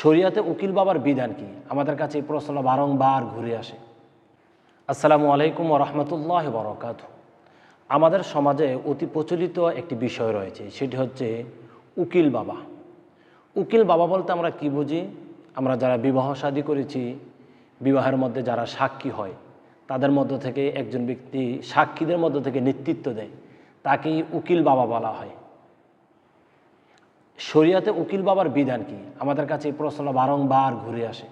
শরিয়াতে উকিল বাবার বিধান কি? আমাদের কাছে এই প্রশ্নটা বারংবার ঘুরে আসে। আসসালামু আলাইকুম রহমতুল্লাহ বরকাত। আমাদের সমাজে অতি প্রচলিত একটি বিষয় রয়েছে, সেটি হচ্ছে উকিল বাবা। উকিল বাবা বলতে আমরা কি বুঝি? আমরা যারা বিবাহ শাদী করেছি, বিবাহের মধ্যে যারা সাক্ষী হয়, তাদের মধ্য থেকে একজন ব্যক্তি সাক্ষীদের মধ্য থেকে নেতৃত্ব দেয়, তাকেই উকিল বাবা বলা হয়। শরিয়াতে উকিল বাবার বিধান কি? আমাদের কাছে এই প্রশ্নটা বারংবার ঘুরে আসে।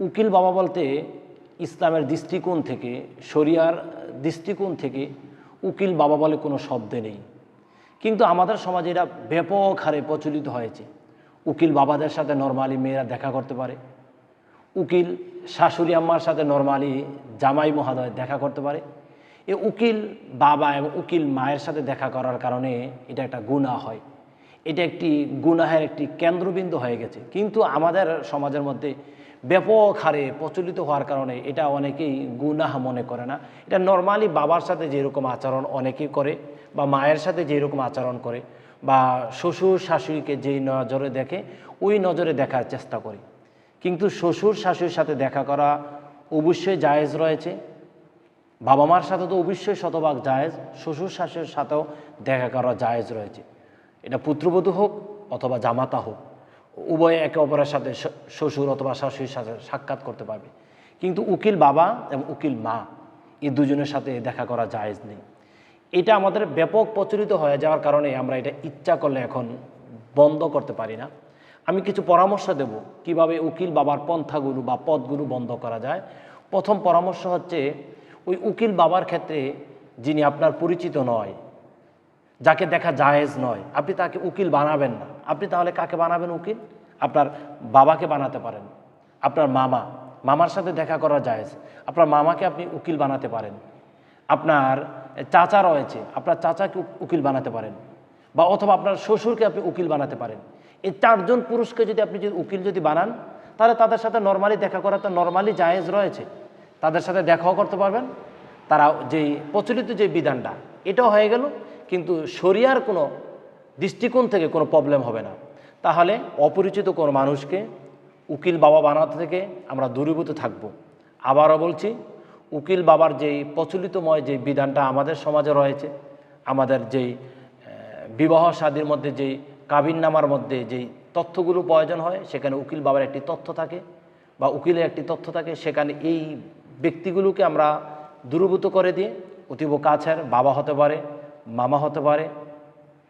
উকিল বাবা বলতে ইসলামের দৃষ্টিকোণ থেকে, শরিয়ার দৃষ্টিকোণ থেকে উকিল বাবা বলে কোনো শব্দ নেই। কিন্তু আমাদের সমাজে এটা ব্যাপক হারে প্রচলিত হয়েছে। উকিল বাবাদের সাথে নর্মালি মেয়েরা দেখা করতে পারে। উকিল শাশুড়ি আম্মার সাথে নর্মালি জামাই মহাদয় দেখা করতে পারে। এ উকিল বাবা এবং উকিল মায়ের সাথে দেখা করার কারণে এটা একটা গুণা হয়। এটা একটি গুনাহের একটি কেন্দ্রবিন্দু হয়ে গেছে। কিন্তু আমাদের সমাজের মধ্যে ব্যাপক হারে প্রচলিত হওয়ার কারণে এটা অনেকেই গুনাহ মনে করে না। এটা নর্মালি বাবার সাথে যেরকম আচরণ অনেকেই করে বা মায়ের সাথে যেরকম আচরণ করে বা শ্বশুর শাশুড়িকে যেই নজরে দেখে ওই নজরে দেখার চেষ্টা করি। কিন্তু শ্বশুর শাশুড়ির সাথে দেখা করা অবশ্যই জায়েজ রয়েছে। বাবা মার সাথে তো অবশ্যই শতভাগ জায়েজ, শ্বশুর শাশুড়ির সাথেও দেখা করা জায়েজ রয়েছে। এটা পুত্রবধূ হোক অথবা জামাতা হোক, উভয়ে একে অপরের সাথে শ্বশুর অথবা শাশুড়ির সাথে সাক্ষাৎ করতে পারবে। কিন্তু উকিল বাবা এবং উকিল মা, এই দুজনের সাথে দেখা করা জায়েজ নেই। এটা আমাদের ব্যাপক প্রচলিত হয়ে যাওয়ার কারণে আমরা এটা ইচ্ছা করলে এখন বন্ধ করতে পারি না। আমি কিছু পরামর্শ দেব কীভাবে উকিল বাবার পন্থাগুলো বা পদগুলো বন্ধ করা যায়। প্রথম পরামর্শ হচ্ছে, ওই উকিল বাবার ক্ষেত্রে যিনি আপনার পরিচিত নয় যাকে দেখা জায়েজ নয়। আপনি তাকে উকিল বানাবেন না। আপনি তাহলে কাকে বানাবেন উকিল? আপনার বাবাকে বানাতে পারেন। আপনার মামা। মামার সাথে দেখা করা জায়েজ। আপনার মামাকে আপনি উকিল বানাতে পারেন। আপনার চাচা রয়েছে। আপনার চাচাকে উকিল বানাতে পারেন। বা অথবা আপনার শ্বশুরকে আপনি উকিল বানাতে পারেন। এই চারজন পুরুষকে যদি আপনি যদি উকিল যদি বানান, তাহলে তাদের সাথে নর্মালি দেখা করা তো নর্মালি জায়েজ রয়েছে। তাদের সাথে দেখাও করতে পারবেন। তারা যেই প্রচলিত যে বিধানটা, এটাও হয়ে গেল। কিন্তু শরিয়ার কোনো দৃষ্টিকোণ থেকে কোনো প্রবলেম হবে না। তাহলে অপরিচিত কোনো মানুষকে উকিল বাবা বানাতে থেকে আমরা দূরীভূত থাকব। আবারও বলছি, উকিল বাবার যেই প্রচলিতময় যে বিধানটা আমাদের সমাজে রয়েছে, আমাদের যেই বিবাহ শাদীর মধ্যে যেই কাবিননামার মধ্যে যেই তথ্যগুলো প্রয়োজন হয়, সেখানে উকিল বাবার একটি তথ্য থাকে বা উকিলের একটি তথ্য থাকে, সেখানে এই ব্যক্তিগুলোকে আমরা দূরীভূত করে দিয়ে অতীব কাছের বাবা হতে পারে মামা হতে পারে,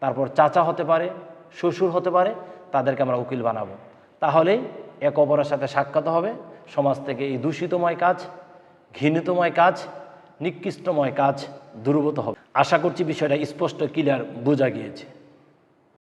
তারপর চাচা হতে পারে, শ্বশুর হতে পারে, তাদেরকে আমরা উকিল বানাবো। তাহলেই এক অপরের সাথে সাক্ষাৎ হবে। সমাজ থেকে এই দূষিতময় কাজ, ঘৃণিতময় কাজ, নিকৃষ্টময় কাজ দুর্বত হবে। আশা করছি বিষয়টা স্পষ্ট ক্লিয়ার বোঝা গিয়েছে।